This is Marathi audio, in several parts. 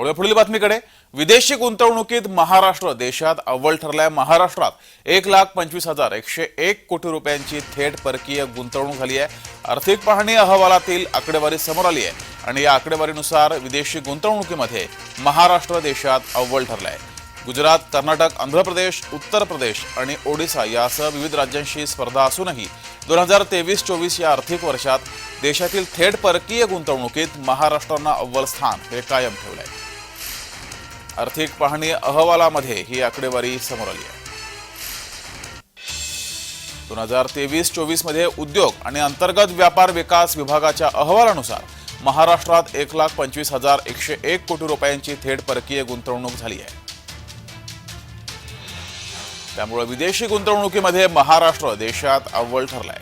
वळूया पुढील बातमीकडे. विदेशी गुंतवणुकीत महाराष्ट्र देशात अव्वल ठरलाय. महाराष्ट्रात एक लाख पंचवीस हजार एकशे एक कोटी रुपयांची थेट परकीय गुंतवणूक झाली आहे. आर्थिक पाहणी अहवालातील आकडेवारी समोर आली आहे. आणि या आकडेवारीनुसार विदेशी गुंतवणुकीमध्ये महाराष्ट्र देशात अव्वल ठरलाय. गुजरात कर्नाटक आंध्र प्रदेश उत्तर प्रदेश आणि ओडिसा यासह विविध राज्यांशी स्पर्धा असूनही दोन हजार तेवीस चोवीस या आर्थिक वर्षात देशातील थेट परकीय गुंतवणुकीत महाराष्ट्रानं अव्वल स्थान हे कायम ठेवलं आहे आर्थिक पाहणी अहवालामध्ये ही आकडेवारी समोर आली आहे. दोन हजार तेवीस चोवीसमध्ये उद्योग आणि अंतर्गत व्यापार विकास विभागाच्या अहवालानुसार महाराष्ट्रात एक लाख पंचवीस हजार एकशे एक कोटी रुपयांची थेट परकीय गुंतवणूक झाली आहे. त्यामुळे विदेशी गुंतवणुकीमध्ये महाराष्ट्र देशात अव्वल ठरलाय.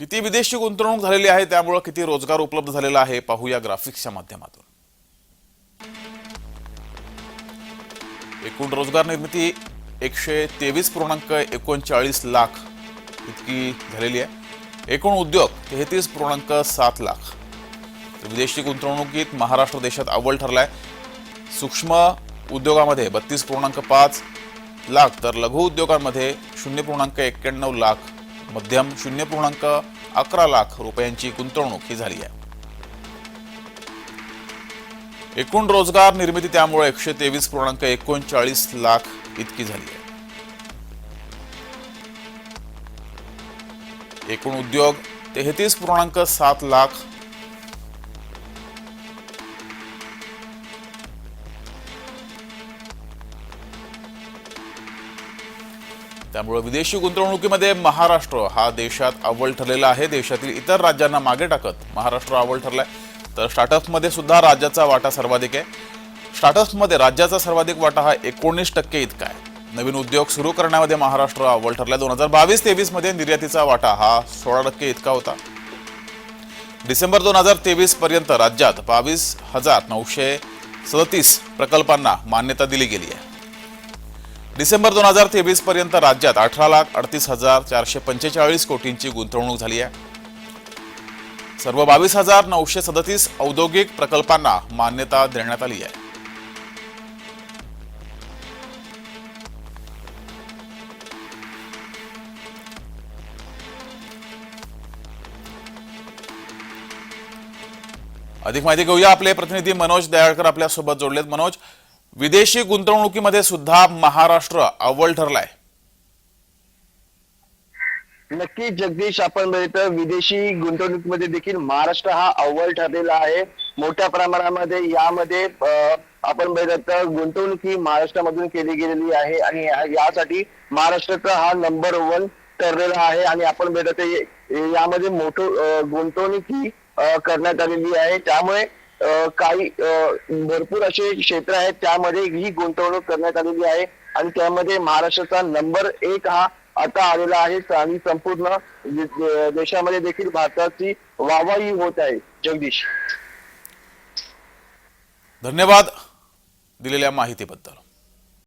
किती विदेशी गुंतवणूक झालेली आहे त्यामुळं किती रोजगार उपलब्ध झालेला आहे पाहूया ग्राफिक्सच्या माध्यमातून. एकूण रोजगार निर्मिती एकशे तेवीस पूर्णांक एकोणचाळीस लाख इतकी झालेली आहे. एकूण उद्योग तेहतीस पूर्णांक सात लाख. विदेशी गुंतवणुकीत महाराष्ट्र देशात अव्वल ठरलाय. सूक्ष्म उद्योगामध्ये बत्तीस पूर्णांक पाच लाख तर लघु उद्योगांमध्ये शून्य पूर्णांक एक्क्याण्णव लाख मध्यम शून्य पूर्णांक अकरा लाख रुपयांची गुंतवणूक ही झाली आहे. एकूण रोजगार निर्मिती त्यामुळे एकशे तेवीस पूर्णांक एकोणचाळीस लाख इतकी झाली आहे. एकूण उद्योग तेहतीस पूर्णांक सात लाख त्यामुळे विदेशी गुंतवणुकीमध्ये महाराष्ट्र हा देशात अव्वल ठरलेला आहे. देशातील इतर राज्यांना मागे टाकत महाराष्ट्र अव्वल ठरलाय. तर स्टार्टअपमध्ये सुद्धा राज्याचा वाटा सर्वाधिक आहे. स्टार्टअप्समध्ये राज्याचा सर्वाधिक वाटा हा एकोणीस टक्के इतका आहे. नवीन उद्योग सुरू करण्यामध्ये महाराष्ट्र अव्वल ठरला दोन हजार बावीस तेवीसमध्ये निर्यातीचा वाटा हा सोळा टक्के इतका होता. डिसेंबर दोन हजार तेवीस पर्यंत राज्यात बावीस हजार नऊशे सदतीस प्रकल्पांना मान्यता दिली गेली आहे. डिसेंबर दोन हजार तेवीस पर्यंत राज्यात अठरा लाख अडतीस हजार चारशे पंचेचाळीस कोटींची गुंतवणूक झाली आहे. सर्व बावीस हजार नऊशे सदतीस औद्योगिक प्रकल्पांना मान्यता देण्यात आली आहे. अधिक माहिती घेऊया. आपले प्रतिनिधी मनोज दयाळकर आपल्यासोबत जोडलेत. मनोज विदेशी गुंतवणुकीमध्ये सुद्धा महाराष्ट्र अव्वल ठरलाय. नक्की जगदीश आपण बघितलं विदेशी गुंतवणुकीमध्ये देखील महाराष्ट्र हा अव्वल ठरलेला आहे. मोठ्या प्रमाणामध्ये यामध्ये आपण बघितलं तर गुंतवणूक ही महाराष्ट्रामधून केली गेलेली आहे आणि यासाठी महाराष्ट्राचा हा नंबर वन ठरलेला आहे. आणि आपण बघितलं तर यामध्ये मोठं गुंतवणूक ही करण्यात आलेली आहे. त्यामुळे काही भरपूर असे क्षेत्र आहेत त्यामध्ये ही गुंतवणूक करण्यात आलेली आहे आणि त्यामध्ये महाराष्ट्राचा नंबर एक हा आता आलेला आहे आणि संपूर्ण देशामध्ये देखील भारताची वाहवाही होत आहे. जगदीश. धन्यवाद दिलेल्या माहितीबद्दल.